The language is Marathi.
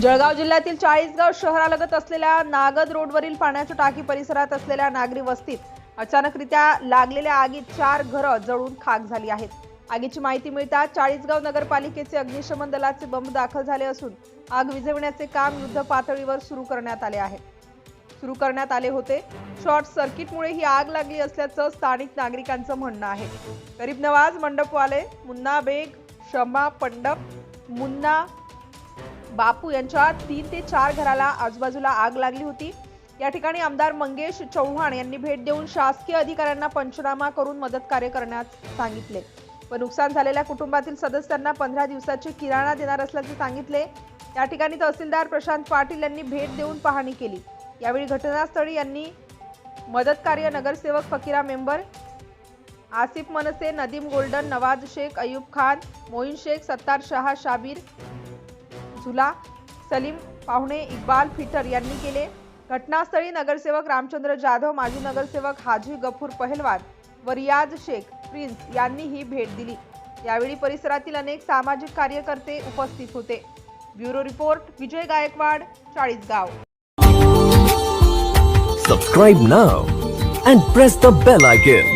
जळगाव जिल्ह्यातील चाळीसगाव शहरालगत असलेल्या नागद रोडवरील पाण्याच्या टाकी परिसरात असलेल्या नागरी वस्तीत अचानकरित्या लागलेल्या आगीत चार घरं जळून खाक झाली आहेत. आगीची माहिती मिळताच चाळीसगाव नगरपालिकेचे अग्निशमन दलाचे बंब दाखल झाले असून आग विझविण्याचे काम युद्ध पातळीवर सुरू करण्यात आले आहे. सुरू करण्यात आले होते. शॉर्ट सर्किटमुळे ही आग लागली असल्याचं स्थानिक नागरिकांचं म्हणणं आहे. गरीब नवाज मंडपवाले मुन्ना बेग शमा पंडप मुन्ना बापू यांच्या तीन ते चार घराला आजूबाजूला आग लागली होती. या ठिकाणी आमदार मंगेश चव्हाण यांनी भेट देऊन शासकीय अधिकाऱ्यांना पंचनामा करून मदत कार्य करण्यास सांगितले. व नुकसान झालेल्या कुटुंबातील सदस्यांना पंधरा दिवसाचे किराणा देणार असल्याचे सांगितले. या ठिकाणी तहसीलदार प्रशांत पाटील यांनी भेट देऊन पाहणी केली. यावेळी घटनास्थळी यांनी मदत कार्य नगरसेवक फकीरा मेंबर आसिफ मनसे नदीम गोल्डन नवाज शेख अयूब खान मोईन शेख सत्तार शहा शाबीर झुला सलीम पाहुणे इक्बाल फिटर यांनी केले. घटनास्थळी नगरसेवक रामचंद्र जाधव माजी नगरसेवक हाजी गफूर पहलवान व रियाज शेख प्रिन्स यांनी ही भेट दिली. यावेळी परिसरातील अनेक सामाजिक कार्यकर्ते उपस्थित होते. Bureau report Vijay Gaikwad Chalisgaon. Subscribe now and press the bell icon